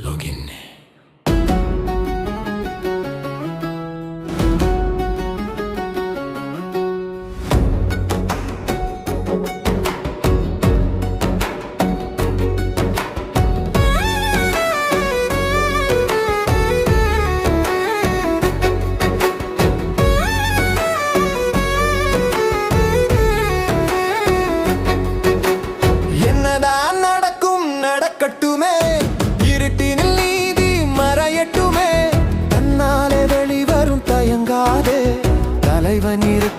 Looking.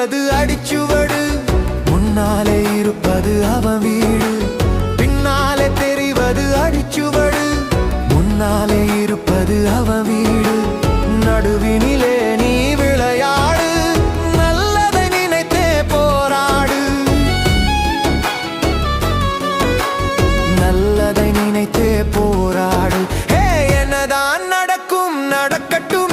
இருப்பது அடிச்சுவடு. முன்னாலே இருப்பது அவன் வீடு. பின்னாலே தெரிவது அடிச்சுவடு. முன்னாலே இருப்பது அவன் வீடு. நடுவினிலே நீ விளையாடு. நல்லதை நினைத்தே போராடு. நல்லதை நினைத்தே போராடு. என்னதான் நடக்கும் நடக்கட்டும்.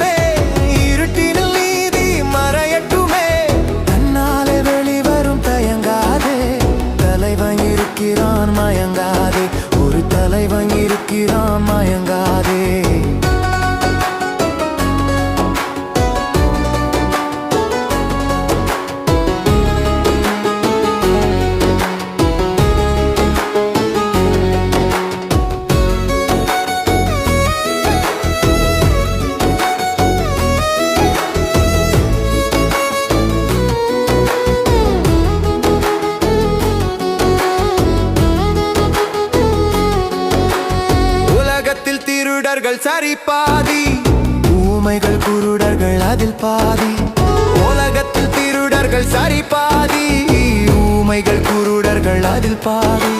திருடர்கள் சரி பாதி. ஊமைகள் குருடர்கள் அதில் பாதி. உலகத்தில் திருடர்கள் சரி பாதி. ஊமைகள் குருடர்கள் அதில் பாதி.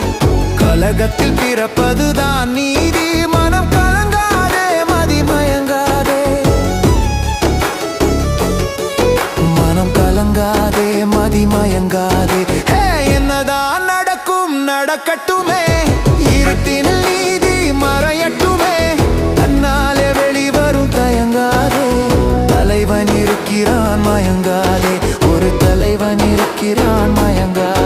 கலகத்தில் பிறப்பதுதான் நீதி. மனம் கலங்காதே மதிமயங்காதே மனம் கலங்காதே மதிமயங்காதே ஹே, என்னதான் நடக்கும் நடக்கட்டுமே. இருட்டினில் தலைவன் மயங்கா